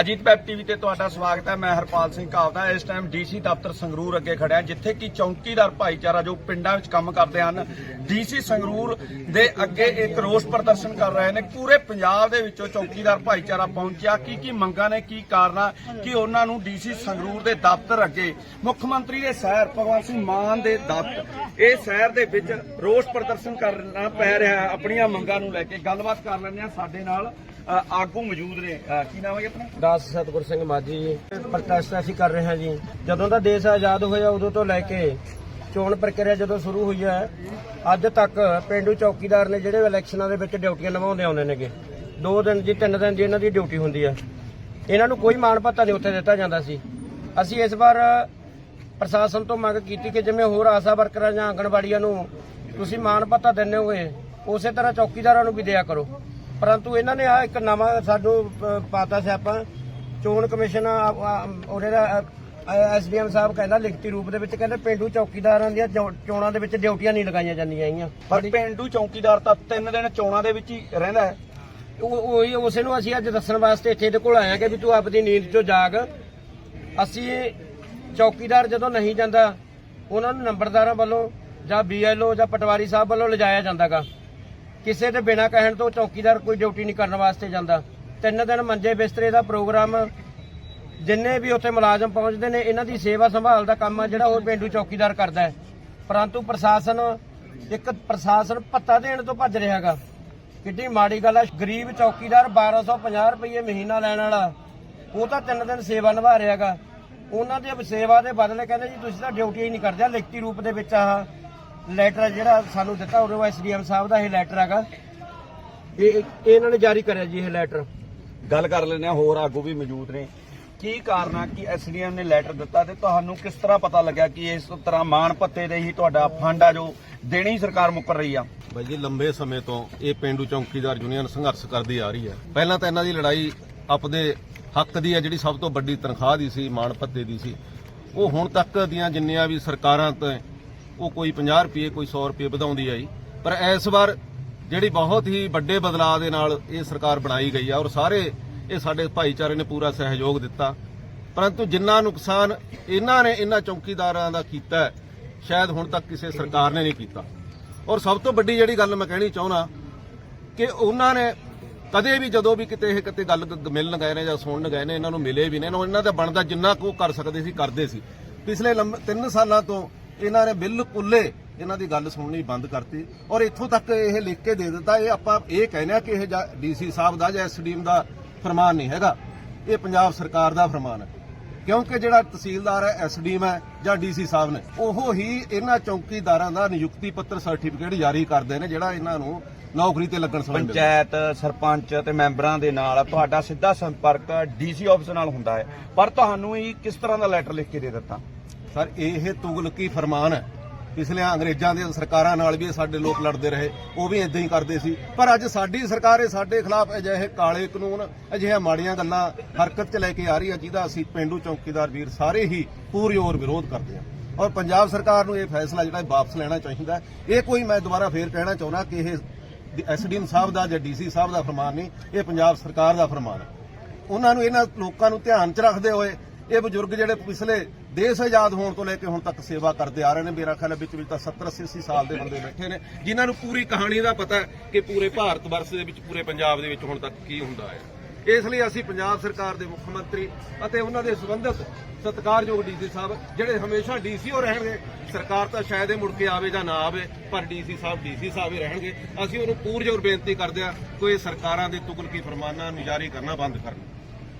Ajit web TV ਤੇ ਤੁਹਾਡਾ ਸਵਾਗਤ ਹੈ, ਮੈਂ ਹਰਪਾਲ ਸਿੰਘ ਕਾਵਦਾ ਇਸ ਟਾਈਮ ਡੀਸੀ ਦਫ਼ਤਰ ਸੰਗਰੂਰ ਅੱਗੇ ਖੜਿਆ ਜਿੱਥੇ ਕਿ ਚੌਕੀਦਾਰ ਭਾਈਚਾਰਾ ਜੋ ਪਿੰਡਾਂ ਵਿੱਚ ਕੰਮ ਕਰਦੇ ਹਨ ਡੀਸੀ ਸੰਗਰੂਰ ਦੇ ਅੱਗੇ ਇੱਕ ਰੋਸ ਪ੍ਰਦਰਸ਼ਨ ਕਰ ਰਹੇ ਨੇ। ਪੂਰੇ ਪੰਜਾਬ ਦੇ ਵਿੱਚੋਂ ਚੌਕੀਦਾਰ ਭਾਈਚਾਰਾ ਪਹੁੰਚਿਆ। ਕੀ ਕੀ ਮੰਗਾਂ ਨੇ, ਕੀ ਕਾਰਨਾ, ਕਿ ਉਹਨਾਂ ਨੂੰ ਡੀਸੀ ਸੰਗਰੂਰ ਦੇ ਦਫ਼ਤਰ ਅੱਗੇ? ਮੁੱਖ ਮੰਤਰੀ ਦੇ ਸ਼ਹਿਰ ਭਗਵੰਤ ਸਿੰਘ ਮਾਨ ਦੇ ਦਫ਼ਤਰ। ਇਹ ਸ਼ਹਿਰ ਦੇ ਵਿੱਚ ਰੋਸ ਪ੍ਰਦਰਸ਼ਨ ਕਰਨਾ ਪੈ ਰਿਹਾ ਆਪਣੀਆਂ ਮੰਗਾਂ ਨੂੰ ਲੈ ਕੇ ਗੱਲਬਾਤ ਕਰ ਲੈਂਦੇ ਆ ਸਾਡੇ ਨਾਲ ਆਗੂ ਮੌਜੂਦ ਨੇ। ਕੀ ਨਾਮ ਹੈ ਆਪਣਾ? ਦਾਸ ਸਤਗੁਰ ਸਿੰਘ ਮਾਝੀ ਜੀ ਪ੍ਰੋਟੈਸਟ ਅਸੀਂ ਕਰ ਰਹੇ ਹਾਂ ਜੀ। ਜਦੋਂ ਦਾ ਦੇਸ਼ ਆਜ਼ਾਦ ਹੋਇਆ, ਉਦੋਂ ਤੋਂ ਲੈ ਕੇ ਚੋਣ ਪ੍ਰਕਿਰਿਆ ਜਦੋਂ ਸ਼ੁਰੂ ਹੋਈ ਹੈ, ਅੱਜ ਤੱਕ ਪਿੰਡੂ ਚੌਕੀਦਾਰ ਨੇ ਜਿਹੜੇ ਇਲੈਕਸ਼ਨਾਂ ਦੇ ਵਿੱਚ ਡਿਊਟੀਆਂ ਨਿਭਾਉਂਦੇ ਆਉਂਦੇ ਨੇਗੇ। ਦੋ ਦਿਨ ਜੀ, ਤਿੰਨ ਦਿਨ ਜੀ ਇਹਨਾਂ ਦੀ ਡਿਊਟੀ ਹੁੰਦੀ ਹੈ। ਇਹਨਾਂ ਨੂੰ ਕੋਈ ਮਾਣ ਪੱਤਾ ਨਹੀਂ ਉੱਥੇ ਦਿੱਤਾ ਜਾਂਦਾ ਸੀ। ਅਸੀਂ ਇਸ ਵਾਰ ਪ੍ਰਸ਼ਾਸਨ ਤੋਂ ਮੰਗ ਕੀਤੀ ਕਿ ਜਿਵੇਂ ਹੋਰ ਆਸ਼ਾ ਵਰਕਰਾਂ ਜਾਂ ਆਂਗਣਵਾੜੀਆਂ ਨੂੰ ਤੁਸੀਂ ਮਾਣ ਭੱਤਾ ਦਿੰਦੇ ਹੋਗੇ ਉਸੇ ਤਰ੍ਹਾਂ ਚੌਕੀਦਾਰਾਂ ਨੂੰ ਵੀ ਦਿਆ ਕਰੋ। ਪਰੰਤੂ ਇਹਨਾਂ ਨੇ ਆ ਇੱਕ ਨਵਾਂ ਸਾਨੂੰ ਪਾਤਾ ਸਿਆਪਾ। ਚੋਣ ਕਮਿਸ਼ਨ ਉਹਦੇ ਦਾ ਐਸਡੀਐਮ ਸਾਹਿਬ ਕਹਿੰਦਾ ਲਿਖਤੀ ਰੂਪ ਦੇ ਵਿੱਚ ਕਹਿੰਦੇ ਪਿੰਡੂ ਚੌਕੀਦਾਰਾਂ ਦੀਆਂ ਚੋਣਾਂ ਦੇ ਵਿੱਚ ਡਿਊਟੀਆਂ ਨਹੀਂ ਲਗਾਈਆਂ ਜਾਂਦੀਆਂ ਹੈਗੀਆਂ। ਪਰ ਪਿੰਡੂ ਚੌਕੀਦਾਰ ਤਾਂ ਤਿੰਨ ਦਿਨ ਚੋਣਾਂ ਦੇ ਵਿੱਚ ਹੀ ਰਹਿੰਦਾ ਹੈ। ਉਹ ਉਹੀ ਉਸੇ ਨੂੰ ਅਸੀਂ ਅੱਜ ਦੱਸਣ ਵਾਸਤੇ ਇੱਥੇ ਇਹਦੇ ਕੋਲ ਹਾਂ ਕਿ ਵੀ ਤੂੰ ਆਪਣੀ ਨੀਂਦ ਚੋਂ ਜਾਗ। ਅਸੀਂ ਚੌਕੀਦਾਰ ਜਦੋਂ ਨਹੀਂ ਜਾਂਦਾ ਉਹਨਾਂ ਨੂੰ ਨੰਬਰਦਾਰਾਂ ਵੱਲੋਂ ਜਾਂ ਬੀਐਲਓ ਜਾਂ ਪਟਵਾਰੀ ਸਾਹਿਬ ਵੱਲੋਂ ਲਿਜਾਇਆ ਜਾਂਦਾਗਾ। ਕਿਸੇ ਦੇ ਬਿਨਾਂ ਕਹਿਣ ਤੋਂ ਚੌਕੀਦਾਰ ਕੋਈ ਡਿਊਟੀ ਨਹੀਂ ਕਰਨ ਵਾਸਤੇ ਜਾਂਦਾ। ਤਿੰਨ ਦਿਨ ਮੰਜੇ ਬਿਸਤਰੇ ਦਾ ਪ੍ਰੋਗਰਾਮ, ਜਿੰਨੇ ਵੀ ਉੱਥੇ ਮੁਲਾਜ਼ਮ ਪਹੁੰਚਦੇ ਨੇ, ਇਹਨਾਂ ਦੀ ਸੇਵਾ ਸੰਭਾਲ ਦਾ ਕੰਮ ਆ ਜਿਹੜਾ ਉਹ ਪਿੰਡੂ ਚੌਕੀਦਾਰ ਕਰਦਾ ਹੈ। ਪਰੰਤੂ ਪ੍ਰਸ਼ਾਸਨ ਇੱਕ ਪ੍ਰਸ਼ਾਸਨ ਭੱਤਾ ਦੇਣ ਤੋਂ ਭੱਜ ਰਿਹਾਗਾ ਕਿੱਡੀ ਮਾੜੀ ਗੱਲ ਹੈ ਗਰੀਬ ਚੌਕੀਦਾਰ 1250 ਰੁਪਏ ਮਹੀਨਾ ਲੈਣ ਵਾਲਾ, ਉਹ ਤਾਂ ਤਿੰਨ ਦਿਨ ਸੇਵਾ ਨਿਭਾ ਰਿਹਾਗਾ ਉਹਨਾਂ ਦੇ ਸੇਵਾ ਦੇ ਬਦਲੇ ਕਹਿੰਦੇ ਜੀ, ਤੁਸੀਂ ਤਾਂ ਡਿਊਟੀ ਹੀ ਨਹੀਂ ਕਰਦੇ, ਲਿਖਤੀ ਰੂਪ ਦੇ ਵਿੱਚ ਆਹ ਲੈਟਰ ਜਿਹੜਾ ਸਾਨੂੰ ਦਿੱਤਾ ਉਹ ਐਸਡੀਐਮ ਸਾਹਿਬ ਦਾ ਇਹ ਲੈਟਰ ਹੈਗਾ। ਇਹ ਇਹ ਇਹਨਾਂ ਨੇ ਜਾਰੀ ਕਰਿਆ ਜੀ ਇਹ ਲੈਟਰ ਗੱਲ ਕਰ ਲੈਂਦੇ ਆ ਹੋਰ ਆਗੂ ਵੀ ਮੌਜੂਦ ਨੇ। ਕੀ ਕਾਰਨ ਆ ਕਿ ਐਸਡੀਐਮ ਨੇ ਲੈਟਰ ਦਿੱਤਾ ਤੇ ਤੁਹਾਨੂੰ ਕਿਸ ਤਰ੍ਹਾਂ ਪਤਾ ਲੱਗਿਆ ਕਿ ਇਸ ਤਰ੍ਹਾਂ ਮਾਣ ਪੱਤੇ ਦੇ ਹੀ ਤੁਹਾਡਾ ਫੰਡ ਆ ਜੋ ਦੇਣੀ ਸਰਕਾਰ ਮੁੱਕਰ ਰਹੀ ਆ? ਬਾਈ ਜੀ ਲੰਬੇ ਸਮੇਂ ਤੋਂ ਇਹ ਪਿੰਡੂ ਚੌਕੀਦਾਰ ਯੂਨੀਅਨ ਸੰਘਰਸ਼ ਕਰਦੀ ਆ ਰਹੀ ਹੈ। ਪਹਿਲਾਂ ਤਾਂ ਇਹਨਾਂ ਦੀ ਲੜਾਈ ਆਪਦੇ ਹੱਕ ਦੀ ਹੈ ਜਿਹੜੀ ਸਭ ਤੋਂ ਵੱਡੀ ਤਨਖਾਹ ਦੀ ਸੀ ਮਾਣ ਭੱਤੇ ਦੀ ਸੀ। ਉਹ ਹੁਣ ਤੱਕ ਦੀਆਂ ਜਿੰਨੀਆਂ ਵੀ ਸਰਕਾਰਾਂ ਤੋਂ ਉਹ ਕੋਈ 50 ਰੁਪਏ, ਕੋਈ 100 ਰੁਪਏ ਵਧਾਉਂਦੀ ਆਈ। ਪਰ ਇਸ ਵਾਰ ਜਿਹੜੀ ਬਹੁਤ ਹੀ ਵੱਡੇ ਬਦਲਾਅ ਦੇ ਨਾਲ ਇਹ ਸਰਕਾਰ ਬਣਾਈ ਗਈ ਆ ਔਰ ਸਾਰੇ ਇਹ ਸਾਡੇ ਭਾਈਚਾਰੇ ਨੇ ਪੂਰਾ ਸਹਿਯੋਗ ਦਿੱਤਾ। ਪਰੰਤੂ ਜਿੰਨਾ ਨੁਕਸਾਨ ਇਹਨਾਂ ਨੇ ਇਹਨਾਂ ਚੌਕੀਦਾਰਾਂ ਦਾ ਕੀਤਾ ਸ਼ਾਇਦ ਹੁਣ ਤੱਕ ਕਿਸੇ ਸਰਕਾਰ ਨੇ ਨਹੀਂ ਕੀਤਾ। ਔਰ ਸਭ ਤੋਂ ਵੱਡੀ ਜਿਹੜੀ ਗੱਲ ਮੈਂ ਕਹਿਣੀ ਚਾਹੁੰਦਾ ਕਿ ਉਹਨਾਂ ਨੇ ਕਦੇ ਵੀ ਜਦੋਂ ਵੀ ਕਿਤੇ ਇਹ ਕਿਤੇ ਗੱਲ ਮਿਲਣ ਗਏ ਨੇ ਜਾਂ ਸੁਣਨ ਗਏ ਨੇ, ਇਹਨਾਂ ਨੂੰ ਮਿਲੇ ਵੀ ਨੇ, ਇਹਨਾਂ ਇਹਨਾਂ ਦਾ ਬਣਦਾ ਜਿੰਨਾ ਕੁ ਉਹ ਕਰ ਸਕਦੇ ਸੀ, ਕਰਦੇ ਸੀ। ਪਿਛਲੇ 3 ਸਾਲਾਂ ਤੋਂ ਇਹਨਾਂ ਨੇ ਬਿਲਕੁਲ ਇਹਨਾਂ ਦੀ ਗੱਲ ਸੁਣਨੀ ਬੰਦ ਕਰਤੀ। ਔਰ ਇੱਥੋਂ ਤੱਕ ਇਹ ਲਿਖ ਕੇ ਦੇ ਦਿੱਤਾ, ਇਹ ਆਪਾਂ ਇਹ ਕਹਿੰਦੇ ਆ ਕਿ ਇਹ ਡੀਸੀ ਸਾਹਿਬ ਦਾ ਜਾਂ ਐਸਡੀਐਮ ਦਾ ਫਰਮਾਨ ਨਹੀਂ ਹੈਗਾ। ਇਹ ਪੰਜਾਬ ਸਰਕਾਰ ਦਾ ਫਰਮਾਨ ਹੈ। ਕਿਉਂਕਿ ਜਿਹੜਾ ਤਹਿਸੀਲਦਾਰ ਹੈ ਐਸਡੀਐਮ ਹੈ ਜਾਂ ਡੀਸੀ ਸਾਹਿਬ ਨੇ, ਉਹ ਹੀ ਇਹਨਾਂ ਚੌਕੀਦਾਰਾਂ ਦਾ ਨਿਯੁਕਤੀ ਪੱਤਰ ਸਰਟੀਫਿਕੇਟ ਜਾਰੀ ਕਰਦੇ ਨੇ, ਜਿਹੜਾ ਇਹਨਾਂ ਨੂੰ ਨੌਕਰੀ ਤੇ ਲੱਗਣ ਸਮੇਂ ਪੰਚਾਇਤ ਸਰਪੰਚ ਤੇ ਮੈਂਬਰਾਂ ਦੇ ਨਾਲ ਤੁਹਾਡਾ ਸਿੱਧਾ ਸੰਪਰਕ ਡੀਸੀ ਆਫਿਸ ਨਾਲ ਹੁੰਦਾ ਹੈ। ਪਰ ਤੁਹਾਨੂੰ ਹੀ ਕਿਸ ਤਰ੍ਹਾਂ ਦਾ ਲੈਟਰ ਲਿਖ ਕੇ ਦੇ ਦਿੱਤਾ? ਸਰ, ਇਹ ਤੁਗਲਕੀ ਫਰਮਾਨ ਹੈ। ਪਿਛਲੇ ਅੰਗਰੇਜ਼ਾਂ ਦੀਆਂ ਸਰਕਾਰਾਂ ਨਾਲ ਵੀ ਸਾਡੇ ਲੋਕ ਲੜਦੇ ਰਹੇ, ਉਹ ਵੀ ਇਦਾਂ ਹੀ ਕਰਦੇ ਸੀ। ਪਰ ਅੱਜ ਸਾਡੀ ਸਰਕਾਰ ਇਹ ਸਾਡੇ ਖਿਲਾਫ ਅਜਿਹੇ ਕਾਲੇ ਕਾਨੂੰਨ, ਅਜਿਹੀਆਂ ਮਾੜੀਆਂ ਗੱਲਾਂ ਹਰਕਤ 'ਚ ਲੈ ਕੇ ਆ ਰਹੀ ਹੈ, ਜਿਹਦਾ ਅਸੀਂ ਪਿੰਡੂ ਚੌਕੀਦਾਰ ਵੀਰ ਸਾਰੇ ਹੀ ਪੂਰੀ ਔਰ ਵਿਰੋਧ ਕਰਦੇ ਹਾਂ। ਔਰ ਪੰਜਾਬ ਸਰਕਾਰ ਨੂੰ ਇਹ ਫੈਸਲਾ ਜਿਹੜਾ ਵਾਪਸ ਲੈਣਾ ਚਾਹੀਦਾ ਇਹ ਕੋਈ ਮੈਂ ਦੁਬਾਰਾ ਫੇਰ ਕਹਿਣਾ ਚਾਹੁੰਦਾ ਕਿ ਇਹ ਐਸਡੀਐਮ ਸਾਹਿਬ ਦਾ ਜਾਂ ਡੀਸੀ ਸਾਹਿਬ ਦਾ ਫਰਮਾਨ ਨਹੀਂ, ਇਹ ਪੰਜਾਬ ਸਰਕਾਰ ਦਾ ਫਰਮਾਨ ਹੈ। ਉਹਨਾਂ ਨੂੰ ਇਹਨਾਂ ਲੋਕਾਂ ਨੂੰ ਧਿਆਨ 'ਚ ਰੱਖਦੇ ਹੋਏ ਇਹ ਬਜ਼ੁਰਗ ਜਿਹੜੇ ਪਿਛਲੇ ਦੇਸ਼ ਆਜ਼ਾਦ ਹੋਣ ਤੋਂ ਲੈ ਕੇ ਹੁਣ ਤੱਕ ਸੇਵਾ ਕਰਦੇ ਆ ਰਹੇ ਨੇ। ਮੇਰਾ ਖਿਆਲ ਵਿੱਚ ਵਿੱਚ ਤਾਂ 70 80 ਸਾਲ ਦੇ ਬੰਦੇ ਬੈਠੇ ਨੇ, ਜਿਨ੍ਹਾਂ ਨੂੰ ਪੂਰੀ ਕਹਾਣੀ ਦਾ ਪਤਾ ਹੈ ਕਿ ਪੂਰੇ ਭਾਰਤ ਵਰਸ਼ ਦੇ ਵਿੱਚ, ਪੂਰੇ ਪੰਜਾਬ ਦੇ ਵਿੱਚ ਹੁਣ ਤੱਕ ਕੀ ਹੁੰਦਾ ਹੈ। ਇਸ ਲਈ ਅਸੀਂ ਪੰਜਾਬ ਸਰਕਾਰ ਦੇ ਮੁੱਖ ਮੰਤਰੀ ਅਤੇ ਉਹਨਾਂ ਦੇ ਸੰਬੰਧਿਤ ਸਤਿਕਾਰਯੋਗ ਡੀਸੀ ਸਾਹਿਬ, ਜਿਹੜੇ ਹਮੇਸ਼ਾ ਡੀਸੀਓ ਰਹਿਣਗੇ, ਸਰਕਾਰ ਤਾਂ ਸ਼ਾਇਦ ਇਹ ਮੁੜ ਕੇ ਆਵੇ ਜਾਂ ਨਾ ਆਵੇ, ਪਰ ਡੀਸੀ ਸਾਹਿਬ ਡੀਸੀ ਸਾਹਿਬ ਹੀ ਰਹਿਣਗੇ। ਅਸੀਂ ਉਹਨੂੰ ਪੂਰਜੋਰ ਬੇਨਤੀ ਕਰਦੇ ਹਾਂ ਕੋਈ ਸਰਕਾਰਾਂ ਦੇ ਤੁਗਲਕੀ ਫਰਮਾਨਾਂ ਨੂੰ ਜਾਰੀ ਕਰਨਾ ਬੰਦ ਕਰਨ।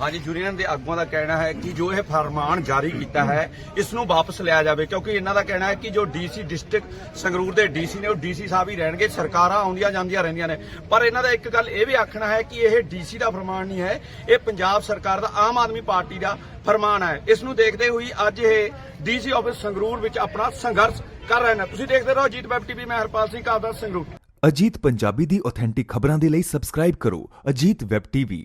ਹਾਂਜੀ ਯੂਨੀਅਨ ਦੇ ਆਗੂਆਂ ਦਾ ਕਹਿਣਾ ਹੈ ਕਿ ਜੋ ਇਹ ਫਰਮਾਨ ਜਾਰੀ ਕੀਤਾ ਹੈ, ਇਸ ਨੂੰ ਵਾਪਸ ਲਿਆ ਜਾਵੇ, ਕਿਉਂਕਿ ਇਹਨਾਂ ਦਾ ਕਹਿਣਾ ਹੈ ਕਿ ਜੋ ਡੀਸੀ ਡਿਸਟ੍ਰਿਕਟ ਸੰਗਰੂਰ ਦੇ ਡੀਸੀ ਨੇ, ਉਹ ਡੀਸੀ ਸਾਹਿਬ ਹੀ ਰਹਿਣਗੇ, ਸਰਕਾਰਾਂ ਆਉਂਦੀਆਂ ਜਾਂਦੀਆਂ ਰਹਿੰਦੀਆਂ ਨੇ। ਪਰ ਇਹਨਾਂ ਦਾ ਇੱਕ ਗੱਲ ਇਹ ਵੀ ਆਖਣਾ ਹੈ ਕਿ ਇਹ ਡੀਸੀ ਦਾ ਫਰਮਾਨ ਨਹੀਂ ਹੈ, ਇਹ ਪੰਜਾਬ ਸਰਕਾਰ ਦਾ, ਆਮ ਆਦਮੀ ਪਾਰਟੀ ਦਾ ਫਰਮਾਨ ਹੈ। ਇਸ ਨੂੰ ਦੇਖਦੇ ਹੋਈ ਅੱਜ ਇਹ ਡੀਸੀ ਆਫਿਸ ਸੰਗਰੂਰ ਵਿੱਚ ਆਪਣਾ ਸੰਘਰਸ਼ ਕਰ ਰਹੇ ਨੇ। ਤੁਸੀਂ ਦੇਖਦੇ ਰਹੋ ਅਜੀਤ ਵੈਬ ਟੀਵੀ, ਮੈਂ ਹਰਪਾਲ ਸਿੰਘ ਕਾਬਦਾ ਸੰਗਰੂਰ। ਅਜੀਤ ਪੰਜਾਬੀ ਦੀ ਆਥੈਂਟਿਕ ਖਬਰਾਂ ਦੇ ਲਈ ਸਬਸਕ੍ਰਾਈਬ ਕਰੋ ਅਜੀਤ ਵੈਬ ਟੀਵੀ।